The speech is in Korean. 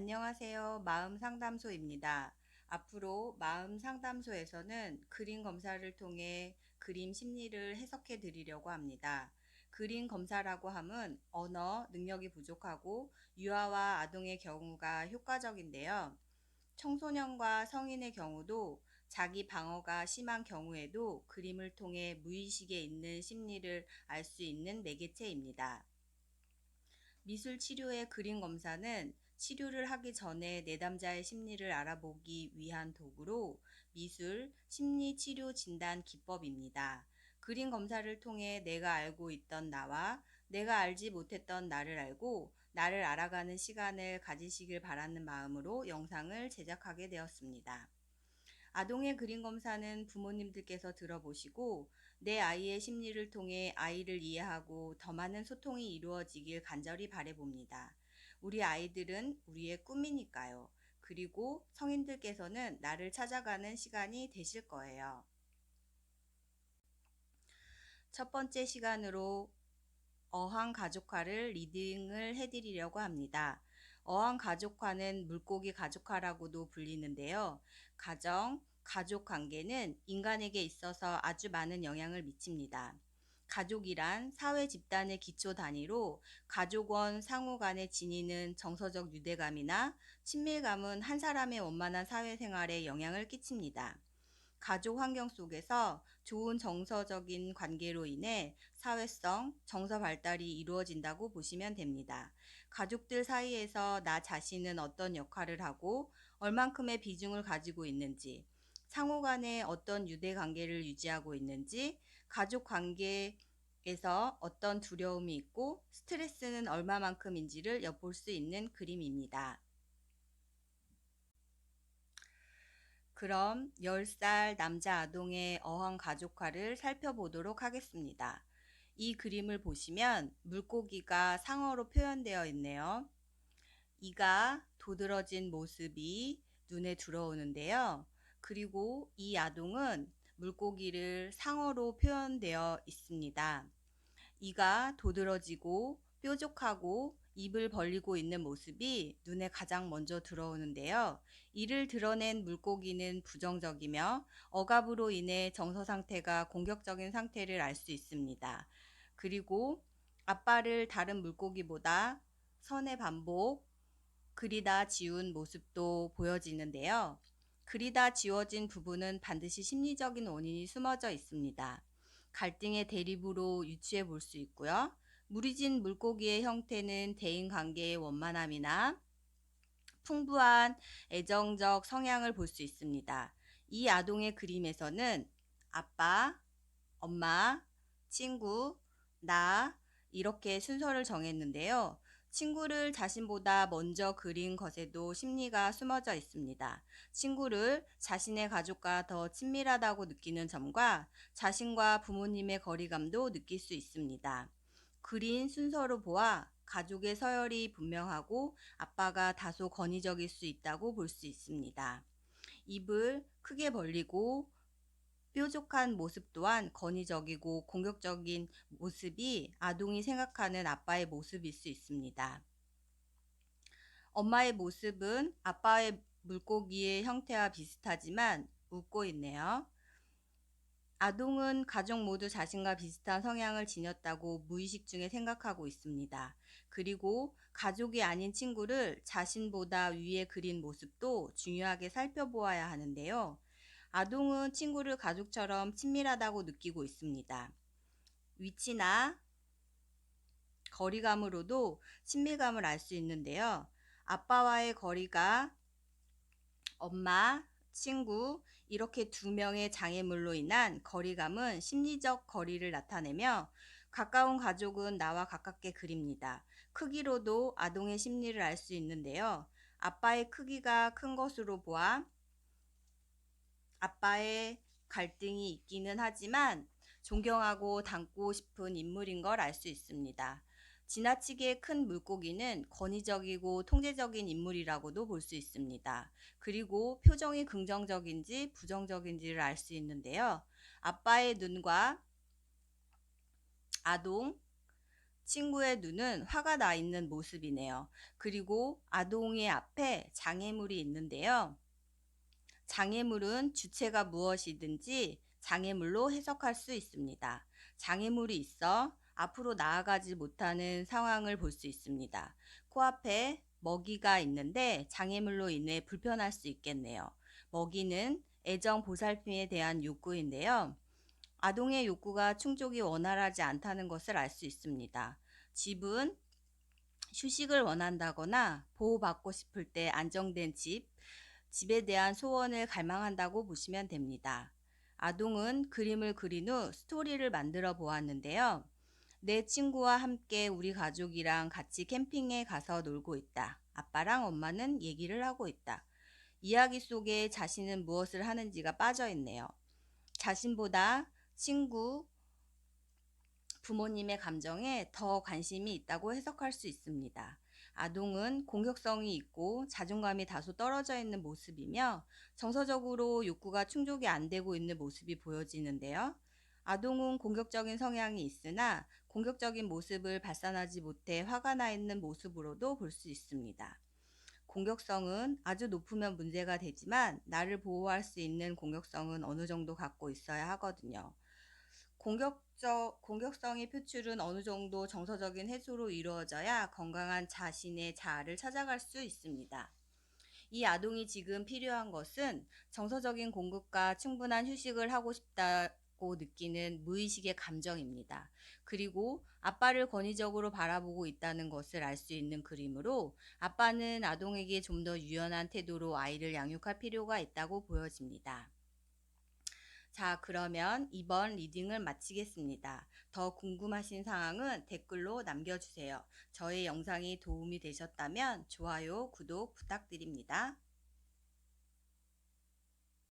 안녕하세요. 마음 상담소입니다. 앞으로 마음 상담소에서는 그림 검사를 통해 그림 심리를 해석해 드리려고 합니다. 그림 검사라고 함은 언어 능력이 부족하고 유아와 아동의 경우가 효과적인데요. 청소년과 성인의 경우도 자기 방어가 심한 경우에도 그림을 통해 무의식에 있는 심리를 알 수 있는 매개체입니다. 미술 치료의 그림 검사는 치료를 하기 전에 내담자의 심리를 알아보기 위한 도구로 미술 심리 치료 진단 기법입니다. 그림 검사를 통해 내가 알고 있던 나와 내가 알지 못했던 나를 알고 나를 알아가는 시간을 가지시길 바라는 마음으로 영상을 제작하게 되었습니다. 아동의 그림 검사는 부모님들께서 들어보시고 내 아이의 심리를 통해 아이를 이해하고 더 많은 소통이 이루어지길 간절히 바래봅니다. 우리 아이들은 우리의 꿈이니까요. 그리고 성인들께서는 나를 찾아가는 시간이 되실 거예요. 첫 번째 시간으로 어항 가족화를 리딩을 해드리려고 합니다. 어항 가족화는 물고기 가족화라고도 불리는데요. 가정, 가족 관계는 인간에게 있어서 아주 많은 영향을 미칩니다. 가족이란 사회 집단의 기초 단위로 가족원 상호 간에 지니는 정서적 유대감이나 친밀감은 한 사람의 원만한 사회생활에 영향을 끼칩니다. 가족 환경 속에서 좋은 정서적인 관계로 인해 사회성, 정서 발달이 이루어진다고 보시면 됩니다. 가족들 사이에서 나 자신은 어떤 역할을 하고 얼만큼의 비중을 가지고 있는지, 상호 간에 어떤 유대 관계를 유지하고 있는지, 가족 관계에서 어떤 두려움이 있고 스트레스는 얼마만큼인지를 엿볼 수 있는 그림입니다. 그럼 10살 남자 아동의 어항 가족화를 살펴보도록 하겠습니다. 이 그림을 보시면 물고기가 상어로 표현되어 있네요. 이가 도드러진 모습이 눈에 들어오는데요. 그리고 이 아동은 물고기를 상어로 표현되어 있습니다. 이가 도드러지고 뾰족하고 입을 벌리고 있는 모습이 눈에 가장 먼저 들어오는데요. 이를 드러낸 물고기는 부정적이며 억압으로 인해 정서 상태가 공격적인 상태를 알 수 있습니다. 그리고 앞발을 다른 물고기보다 선의 반복, 그리다 지운 모습도 보여지는데요. 그리다 지워진 부분은 반드시 심리적인 원인이 숨어져 있습니다. 갈등의 대립으로 유추해 볼 수 있고요. 무리진 물고기의 형태는 대인 관계의 원만함이나 풍부한 애정적 성향을 볼 수 있습니다. 이 아동의 그림에서는 아빠, 엄마, 친구, 나 이렇게 순서를 정했는데요. 친구를 자신보다 먼저 그린 것에도 심리가 숨어져 있습니다. 친구를 자신의 가족과 더 친밀하다고 느끼는 점과 자신과 부모님의 거리감도 느낄 수 있습니다. 그린 순서로 보아 가족의 서열이 분명하고 아빠가 다소 권위적일 수 있다고 볼 수 있습니다. 입을 크게 벌리고 뾰족한 모습 또한 권위적이고 공격적인 모습이 아동이 생각하는 아빠의 모습일 수 있습니다. 엄마의 모습은 아빠의 물고기의 형태와 비슷하지만 웃고 있네요. 아동은 가족 모두 자신과 비슷한 성향을 지녔다고 무의식 중에 생각하고 있습니다. 그리고 가족이 아닌 친구를 자신보다 위에 그린 모습도 중요하게 살펴보아야 하는데요. 아동은 친구를 가족처럼 친밀하다고 느끼고 있습니다. 위치나 거리감으로도 친밀감을 알 수 있는데요. 아빠와의 거리가 엄마, 친구 이렇게 두 명의 장애물로 인한 거리감은 심리적 거리를 나타내며 가까운 가족은 나와 가깝게 그립니다. 크기로도 아동의 심리를 알 수 있는데요. 아빠의 크기가 큰 것으로 보아 아빠의 갈등이 있기는 하지만 존경하고 닮고 싶은 인물인 걸 알 수 있습니다. 지나치게 큰 물고기는 권위적이고 통제적인 인물이라고도 볼 수 있습니다. 그리고 표정이 긍정적인지 부정적인지를 알 수 있는데요. 아빠의 눈과 아동, 친구의 눈은 화가 나 있는 모습이네요. 그리고 아동의 앞에 장애물이 있는데요. 장애물은 주체가 무엇이든지 장애물로 해석할 수 있습니다. 장애물이 있어 앞으로 나아가지 못하는 상황을 볼 수 있습니다. 코앞에 먹이가 있는데 장애물로 인해 불편할 수 있겠네요. 먹이는 애정 보살핌에 대한 욕구인데요. 아동의 욕구가 충족이 원활하지 않다는 것을 알 수 있습니다. 집은 휴식을 원한다거나 보호받고 싶을 때 안정된 집, 집에 대한 소원을 갈망한다고 보시면 됩니다. 아동은 그림을 그린 후 스토리를 만들어 보았는데요. 내 친구와 함께 우리 가족이랑 같이 캠핑에 가서 놀고 있다. 아빠랑 엄마는 얘기를 하고 있다. 이야기 속에 자신은 무엇을 하는지가 빠져 있네요. 자신보다 친구, 부모님의 감정에 더 관심이 있다고 해석할 수 있습니다. 아동은 공격성이 있고 자존감이 다소 떨어져 있는 모습이며 정서적으로 욕구가 충족이 안 되고 있는 모습이 보여지는데요. 아동은 공격적인 성향이 있으나 공격적인 모습을 발산하지 못해 화가 나 있는 모습으로도 볼 수 있습니다. 공격성은 아주 높으면 문제가 되지만 나를 보호할 수 있는 공격성은 어느 정도 갖고 있어야 하거든요. 공격적, 공격성의 표출은 어느 정도 정서적인 해소로 이루어져야 건강한 자신의 자아를 찾아갈 수 있습니다. 이 아동이 지금 필요한 것은 정서적인 공급과 충분한 휴식을 하고 싶다고 느끼는 무의식의 감정입니다. 그리고 아빠를 권위적으로 바라보고 있다는 것을 알 수 있는 그림으로 아빠는 아동에게 좀 더 유연한 태도로 아이를 양육할 필요가 있다고 보여집니다. 자, 그러면 이번 리딩을 마치겠습니다. 더 궁금하신 사항은 댓글로 남겨주세요. 저의 영상이 도움이 되셨다면 좋아요, 구독 부탁드립니다.